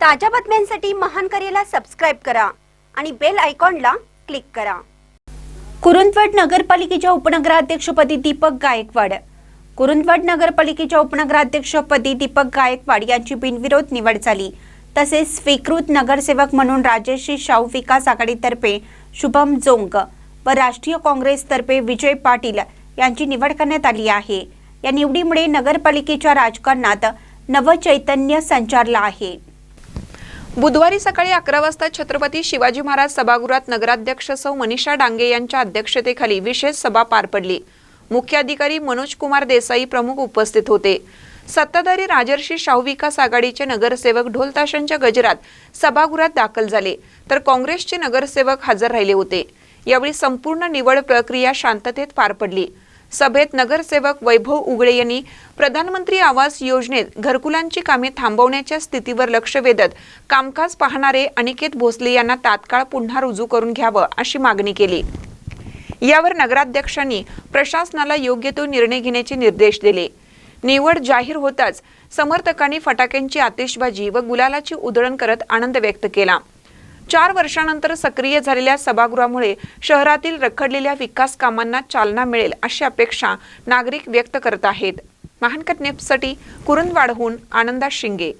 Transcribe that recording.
ताज्या बातम्यांसाठी महान करेला सबस्क्राईब करा आणि बेल आयकॉनला क्लिक करा. कुरुंदवड नगरपालिकेच्या उपनगराध्यक्षपदी दीपक गायकवाड. कुरुंदवड नगरपालिकेच्या उपनगराध्यक्षपदी दीपक गायकवाड यांची बिनविरोध निवड झाली. तसेच स्वीकृत नगरसेवक म्हणून राजेश्री शाहू विकास आघाडीतर्फे शुभम जोंग व राष्ट्रीय काँग्रेसतर्फे विजय पाटील यांची निवड करण्यात आली आहे. या निवडीमुळे नगरपालिकेच्या राजकारणात नवचैतन्य संचारलं आहे. बुधवारी सकाळी अकरा वाजता छत्रपती शिवाजी महाराज सभागृहात नगराध्यक्ष सौ मनीषा डांगे यांच्या अध्यक्षतेखाली विशेष सभा पार पडली. मुख्य अधिकारी मनोज कुमार देसाई प्रमुख उपस्थित होते. सत्ताधारी राजर्षी शाहू विकास आघाडीचे नगरसेवक ढोलताशांच्या गजरात सभागृहात दाखल झाले तर काँग्रेसचे नगरसेवक हजर राहिले होते. यावेळी संपूर्ण निवड प्रक्रिया शांततेत पार पडली. सभेत नगरसेवक वैभव उगळे यांनी प्रधानमंत्री आवास योजनेत घरकुलांची कामे थांबवण्याच्या स्थितीवर लक्ष वेधत कामकाज पाहणारे अनिकेत भोसले यांना तात्काळ पुन्हा रुजू करून घ्यावं अशी मागणी केली. यावर नगराध्यक्षांनी प्रशासनाला योग्य तो निर्णय घेण्याचे निर्देश दिले. निवड जाहीर होताच समर्थकांनी फटाक्यांची आतिषबाजी व गुलालाची उधळण करत आनंद व्यक्त केला. चार वर्षानंतर सक्रिय झालेल्या सभागृहामुळे शहरातील रखडलेल्या विकास कामांना चालना मिळेल अशी अपेक्षा नागरिक व्यक्त करत आहेत. महानकट नेपसाठी कुरुंदवाडहून आनंदा शिंगे.